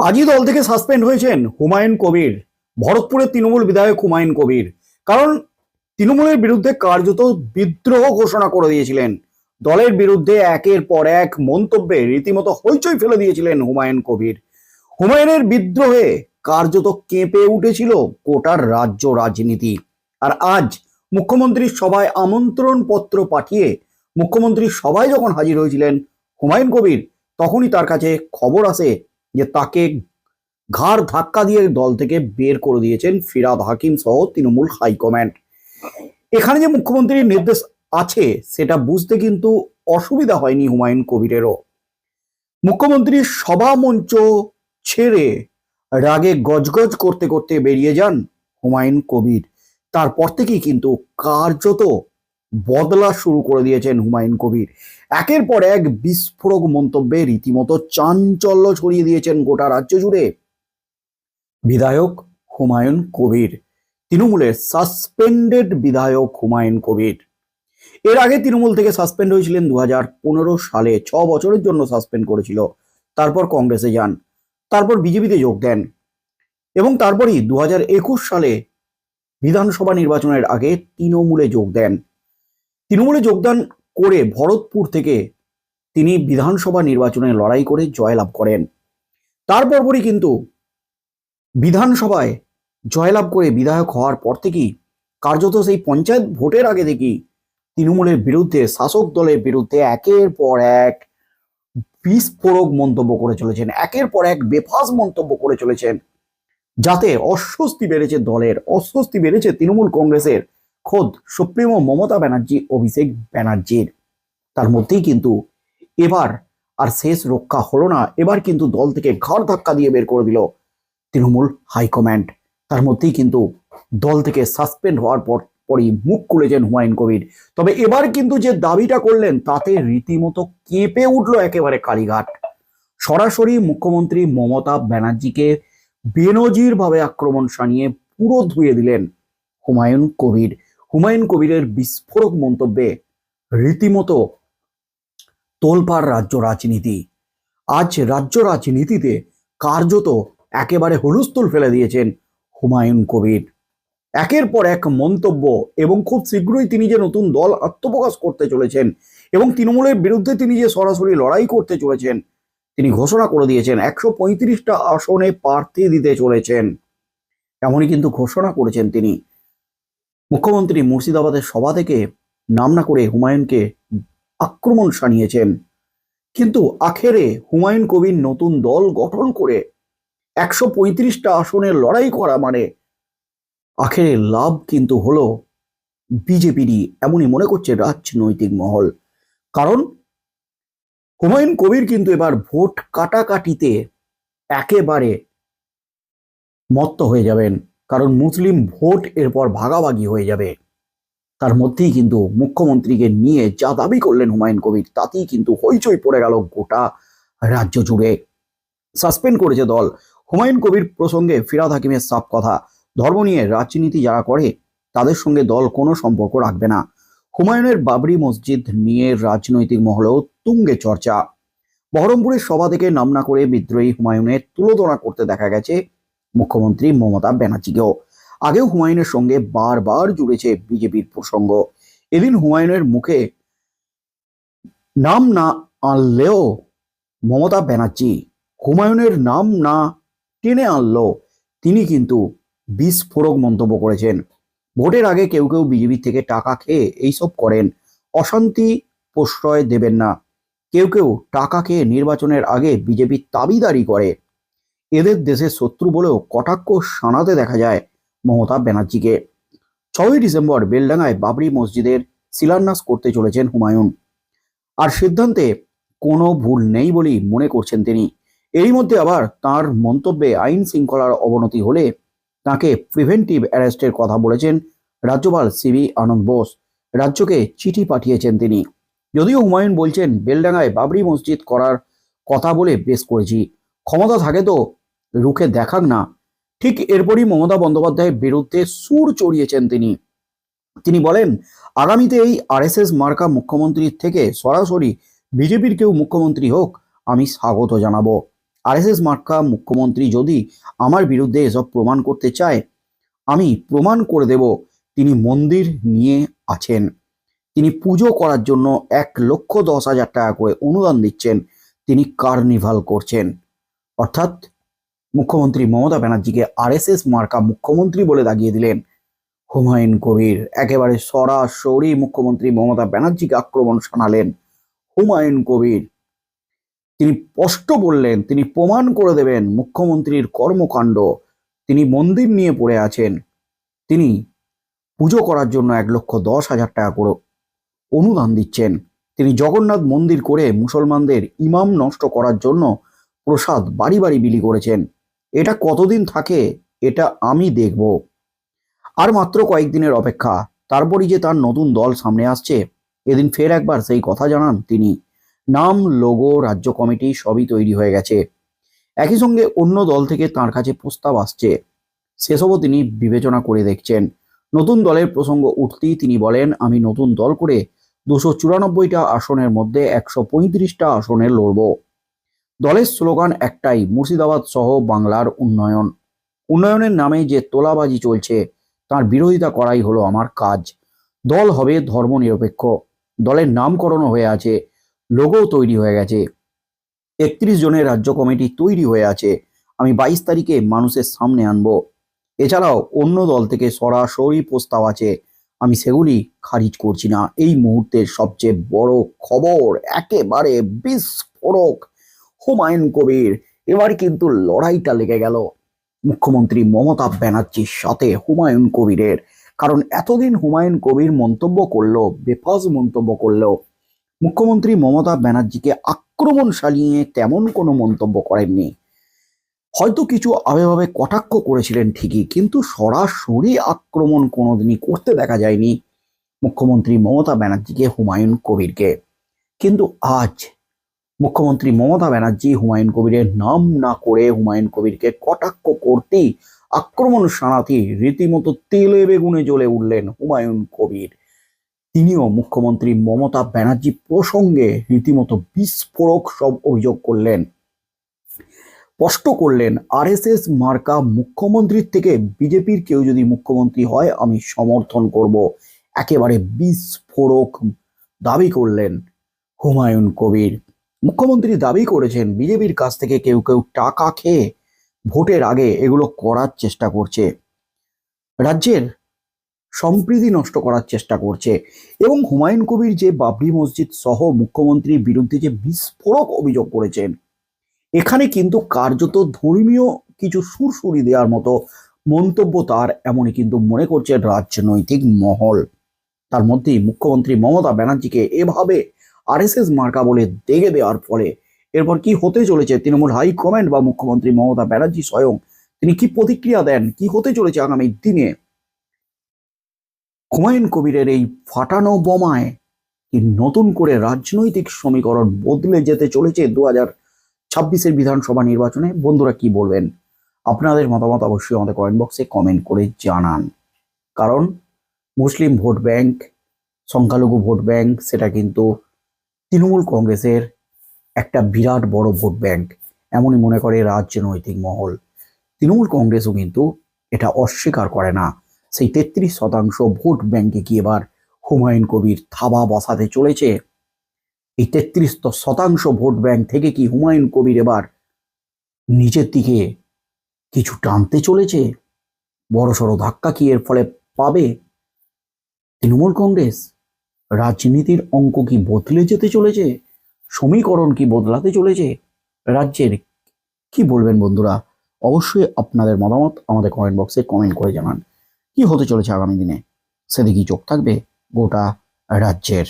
আজই দল থেকে সাসপেন্ড হয়েছেন হুমায়ুন কবির। ভরতপুরের তৃণমূল বিধায়ক হুমায়ুন কবির। কারণ তৃণমূলের বিরুদ্ধে কার্যত বিদ্রোহ ঘোষণা করে দিয়েছিলেন। দলের বিরুদ্ধে একের পর এক মন্তব্যে রীতিমতো হইচই ফেলে দিয়েছিলেন হুমায়ুন কবির। হুমায়ুনের বিদ্রোহে কার্যত কেঁপে উঠেছিল গোটার রাজ্য রাজনীতি। আর আজ মুখ্যমন্ত্রীর সভায় আমন্ত্রণ পত্র পাঠিয়ে মুখ্যমন্ত্রীর সভায় যখন হাজির হয়েছিলেন হুমায়ুন কবির, তখনই তার কাছে খবর আসে যে তাকে ঘাড় ধাক্কা দিয়ে দল থেকে বের করে দিয়েছেন ফিরাদ হাকিম সহ তৃণমূল হাইকমান্ড। এখানে যে মুখ্যমন্ত্রীর নির্দেশ আছে, সেটা বুঝতে কিন্তু অসুবিধা হয়নি হুমায়ুন কবিরেরও। মুখ্যমন্ত্রী সভা মঞ্চ ছেড়ে রাগে গজগজ করতে করতে বেরিয়ে যান হুমায়ুন কবির। তারপর থেকেই কিন্তু কার্যত বদলা শুরু করে দিয়েছেন হুমায়ুন কবির। একের পর এক বিস্ফোরক মন্তব্যে রীতিমতো চাঞ্চল্য ছড়িয়ে দিয়েছেন গোটা রাজ্য জুড়ে। বিধায়ক হুমায়ুন কবির, তৃণমূলের সাসপেন্ডেড বিধায়ক হুমায়ুন কবির। এর আগে তৃণমূল থেকে সাসপেন্ড হয়েছিলেন দু সালে, ছ বছরের জন্য সাসপেন্ড করেছিল। তারপর কংগ্রেসে যান, তারপর বিজেপিতে যোগ দেন এবং তারপরই দু সালে বিধানসভা নির্বাচনের আগে তৃণমূলে যোগ দেন। তৃণমূলে যোগদান করে ভরতপুর থেকে তিনি বিধানসভা নির্বাচনে লড়াই করে জয়লাভ করেন। তারপরপরই কিন্তু বিধানসভায় জয়লাভ করে বিধায়ক হওয়ার পর থেকেই কার্যত সেই পঞ্চায়েত ভোটের আগে থেকেই তৃণমূলের বিরুদ্ধে, শাসক দলের বিরুদ্ধে একের পর এক বিস্ফোরক মন্তব্য করে চলেছেন, একের পর এক বেফাস মন্তব্য করে চলেছেন। যাতে অস্বস্তি বেড়েছে দলের, অস্বস্তি বেড়েছে তৃণমূল কংগ্রেসের খোদ সুপ্রিমো মমতা ব্যানার্জি, অভিষেক ব্যানার্জির। তার মধ্যেই কিন্তু এবার আর শেষ রক্ষা হলো না। এবার কিন্তু দল থেকে ঘাড় ধাক্কা দিয়ে বের করে দিল তৃণমূল হাইকমান্ড। তার মধ্যেই কিন্তু দল থেকে সাসপেন্ড হওয়ার পর পরই মুখ খুলেছেন হুমায়ুন কবির। তবে এবার কিন্তু যে দাবিটা করলেন, তাতে রীতিমতো কেঁপে উঠল একেবারে কালীঘাট। সরাসরি মুখ্যমন্ত্রী মমতা ব্যানার্জিকে বেনজির ভাবে আক্রমণ সানিয়ে পুরো ধুয়ে দিলেন হুমায়ুন কবির। হুমায়ুন কবিরের বিস্ফোরক মন্তব্যে রীতিমতো তোলপাড় রাজ্য রাজনীতি। আজ রাজ্য রাজনীতিতে কার্যত একেবারে হুলস্থুল ফেলে দিয়েছেন হুমায়ুন কবির। একের পর এক মন্তব্য এবং খুব শীঘ্রই তিনি যে নতুন দল আত্মপ্রকাশ করতে চলেছেন এবং তৃণমূলের বিরুদ্ধে তিনি যে সরাসরি লড়াই করতে চলেছেন, তিনি ঘোষণা করে দিয়েছেন একশো পঁয়ত্রিশটা আসনে প্রার্থী দিতে চলেছেন। এমনই কিন্তু ঘোষণা করেছেন তিনি। মুখ্যমন্ত্রী মুর্শিদাবাদের সভা থেকে নাম না করে হুমায়ুনকে আক্রমণ সানিয়েছেন কিন্তু আখেরে হুমায়ুন কবির নতুন দল গঠন করে একশো পঁয়ত্রিশটা আসনের লড়াই করা মানে আখেরে লাভ কিন্তু হলো বিজেপিরই, এমনই মনে করছে রাজনৈতিক মহল। কারণ হুমায়ুন কবির কিন্তু এবার ভোট কাটাকাটিতে একেবারে মত্ত হয়ে যাবেন। কারণ মুসলিম ভোট এরপর ভাগাভাগি হয়ে যাবে। তার মধ্যেই কিন্তু মুখ্যমন্ত্রীকে নিয়ে যা দাবি করলেন হুমায়ুন কবির, তাতেই কিন্তু হইচই পড়ে গেল গোটা রাজ্য জুড়ে। সাসপেন্ড করেছে দল। হুমায়ুন কবির প্রসঙ্গে ফিরাদ হাকিমের সাফ কথা, ধর্ম নিয়ে রাজনীতি যারা করে, তাদের সঙ্গে দল কোনো সম্পর্ক রাখবে না। হুমায়ুনের বাবরি মসজিদ নিয়ে রাজনৈতিক মহলেও তুঙ্গে চর্চা। বহরমপুরের সভা থেকে নাম না করে বিদ্রোহী হুমায়ুনের তুলোধনা করতে দেখা গেছে মুখ্যমন্ত্রী মমতা ব্যানার্জিকেও। আগেও হুমায়ুনের সঙ্গে বারবার জুড়েছে বিজেপির প্রসঙ্গ। এদিন হুমায়ুনের মুখে নাম না আনলেও মমতা ব্যানার্জি হুমায়ুনের নাম না টেনে আনলো, তিনি কিন্তু বিস্ফোরক মন্তব্য করেছেন। ভোটের আগে কেউ কেউ বিজেপি থেকে টাকা খেয়ে এইসব করেন। অশান্তি প্রশ্রয় দেবেন না। কেউ কেউ টাকা খেয়ে নির্বাচনের আগে বিজেপির দাবিদারি করে। এদের দেশের শত্রু বলেও কটাক্ষ শানাতে দেখা যায় মমতা ব্যানার্জিকে। ছয়ই ডিসেম্বর বেলডাঙ্গায় বাবরি মসজিদের শিলান্যাস করতে চলেছেন হুমায়ুন। আর সিদ্ধান্তে কোনো ভুল নেই বলেই মনে করছেন তিনি। এরই মধ্যে আবার তার মন্তব্যে আইন শৃঙ্খলার অবনতি হলে তাকে প্রিভেন্টিভ অ্যারেস্টের কথা বলেছেন রাজ্যপাল সিবি আনন্দ বোস। রাজ্যকে চিঠি পাঠিয়েছেন তিনি। যদিও হুমায়ুন বলছেন, বেলডাঙ্গায় বাবরি মসজিদ করার কথা বলে বেশ করেছি। ক্ষমতা থাকে তো রুখে দেখাক না। ঠিক এরপরই মমতা বন্দ্যোপাধ্যায়ের বিরুদ্ধে সুর চড়িয়েছেন তিনি। তিনি বলেন, আগামীতে এই আরএসএস মার্কা মুখ্যমন্ত্রীর থেকে সরাসরি বিজেপির কেউ মুখ্যমন্ত্রী হোক, আমি স্বাগত জানাব। আরএসএস মার্কা মুখ্যমন্ত্রী যদি আমার বিরুদ্ধে এসব প্রমাণ করতে চায়, আমি প্রমাণ করে দেব তিনি মন্দির নিয়ে আছেন। তিনি পুজো করার জন্য এক লক্ষ দশ হাজার টাকা করে অনুদান দিচ্ছেন। তিনি কার্নিভাল করছেন। অর্থাৎ মুখ্যমন্ত্রী মমতা ব্যানার্জিকে আরএসএস মার্কা মুখ্যমন্ত্রী বলে দাগিয়ে দিলেন হুমায়ুন কবির। একেবারে সরাসরি মুখ্যমন্ত্রী মমতা ব্যানার্জিকে আক্রমণ শানালেন হুমায়ুন কবির। তিনি স্পষ্ট বললেন, তিনি প্রমাণ করে দেবেন মুখ্যমন্ত্রীর কর্মকাণ্ড। তিনি মন্দির নিয়ে পড়ে আছেন। তিনি পুজো করার জন্য এক লক্ষ দশ হাজার টাকা করে অনুদান দিচ্ছেন। তিনি জগন্নাথ মন্দির করে মুসলমানদের ইমাম নষ্ট করার জন্য প্রসাদ বাড়ি বাড়ি বিলি করেছেন। এটা কতদিন থাকে, এটা আমি দেখব। আর মাত্র কয়েকদিনের অপেক্ষা, তারপরই যে তার নতুন দল সামনে আসছে, এদিন ফের একবার সেই কথা জানান তিনি। নাম লোগো রাজ্য কমিটি সবই তৈরি হয়ে গেছে। একই সঙ্গে অন্য দল থেকে তার কাছে প্রস্তাব আসছে। সেসবও তিনি বিবেচনা করে দেখছেন। নতুন দলের প্রসঙ্গ উঠতেই তিনি বলেন, আমি নতুন দল করে দুশো চুরানব্বইটা আসনের মধ্যে একশো পঁয়ত্রিশটা আসনে লড়ব। দলের স্লোগান একটাই, মুর্শিদাবাদ সহ বাংলার উন্নয়ন। উন্নয়নের নামে যে তোলাবাজি চলছে, তার বিরোধিতা করাই হলো আমার কাজ। দল হবে ধর্মনিরপেক্ষ। দলের নামকরণও হয়ে আছে লোগো তৈরি হয়ে গেছে। একত্রিশ জনের রাজ্য কমিটি তৈরি হয়ে আছে। আমি বাইশ তারিখে মানুষের সামনে আনব। এছাড়াও অন্য দল থেকে সরাসরি প্রস্তাব আছে। আমি সেগুলি খারিজ করছি না। এই মুহূর্তের সবচেয়ে বড় খবর, একেবারে বিস্ফোরক। হুমায়ুন কবির। এবার কিন্তু লড়াইটা লেগে গেল। মুখ্যমন্ত্রী মমতা ব্যানার্জির সাথে হুমায়ুন কবিরের। কারণ এতদিন হুমায়ুন কবির মন্তব্য করল, বেফাজ মন্তব্য করল। মুখ্যমন্ত্রী মমতা ব্যানার্জিকে আক্রমণ শালিয়ে তেমন কোনো মন্তব্য করেননি। হয়তো কিছু আবেভাবে কটাক্ষ করেছিলেন ঠিকই, কিন্তু সরাসরি আক্রমণ কোনোদিনই করতে দেখা যায়নি মুখ্যমন্ত্রী মমতা ব্যানার্জিকে, হুমায়ুন কবিরকে। কিন্তু আজ মুখ্যমন্ত্রী মমতা ব্যানার্জি হুমায়ুন কবিরের নাম না করে হুমায়ুন কবিরকে কটাক্ষ করতেই আক্রমণ শানাতেই রীতিমতো তেলে বেগুনে জ্বলে উঠলেন হুমায়ুন কবির। তিনিও মুখ্যমন্ত্রী মমতা ব্যানার্জি প্রসঙ্গে রীতিমতো বিস্ফোরক সব অভিযোগ করলেন। স্পষ্ট করলেন, আরএসএস মার্কা মুখ্যমন্ত্রীর থেকে বিজেপির কেউ যদি মুখ্যমন্ত্রী হয়, আমি সমর্থন করব। একেবারে বিস্ফোরক দাবি করলেন হুমায়ুন কবির। মুখ্যমন্ত্রী দাবি করেছেন, বিজেপির কাছ থেকে কেউ কেউ টাকা খেয়ে ভোটের আগে এগুলো করার চেষ্টা করছে। রাজ্যের সম্প্রীতি নষ্ট করার চেষ্টা করছে এবং হুমায়ুন কবির যে বাবরি মসজিদ সহ মুখ্যমন্ত্রীর বিরুদ্ধে যে বিস্ফোরক অভিযোগ করেছেন, এখানে কিন্তু কার্যত ধর্মীয় কিছু সুরসুরি দেওয়ার মতো মন্তব্য তার এমনই কিন্তু মনে করছে রাজনৈতিক মহল। তার মধ্যেই মুখ্যমন্ত্রী মমতা ব্যানার্জিকে এভাবে আরএসএস মার্কা বলে দেখে দেওয়ার ফলে এরপর কি হতে চলেছে তৃণমূল হাইকমান্ড বা মুখ্যমন্ত্রী মমতা ব্যানার্জি স্বয়ং? তিনি কি প্রতিক্রিয়া দেন? কি হতে চলেছে আগামী দিনে? হুমায়ুন কবিরের এই ফাটানো বোমায় কি নতুন করে রাজনৈতিক সমীকরণ বদলে যেতে চলেছে দু হাজার ছাব্বিশের বিধানসভা নির্বাচনে? বন্ধুরা কি বলবেন? আপনাদের মতামত অবশ্যই আমাদের কমেন্ট বক্সে কমেন্ট করে জানান। কারণ মুসলিম ভোট ব্যাংক, সংখ্যালঘু ভোট ব্যাংক, সেটা কিন্তু তৃণমূল কংগ্রেসের একটা বিরাট বড় ভোট ব্যাংক, এমনই মনে করে রাজনৈতিক মহল। তৃণমূল কংগ্রেসও কিন্তু এটা অস্বীকার করে না। সেই তেত্রিশ শতাংশ ভোট ব্যাংকে কি এবার হুমায়ুন কবির থাবা বসাতে চলেছে? এই তেত্রিশ শতাংশ ভোট ব্যাংক থেকে কি হুমায়ুন কবির এবার নিজের দিকে কিছু টানতে চলেছে? বড়সড় ধাক্কা কি এর ফলে পাবে তৃণমূল কংগ্রেস? রাজনীতির অঙ্ক কি বদলে যেতে চলেছে? সমীকরণ কি বদলাতে চলেছে? রাজ্যের কি বলবেন বন্ধুরা? অবশ্যই আপনাদের মতামত আমাদের কমেন্ট বক্সে কমেন্ট করে জানান। কি হতে চলেছে আগামী দিনে? সেদিকেই চোখ থাকবে গোটা রাজ্যের।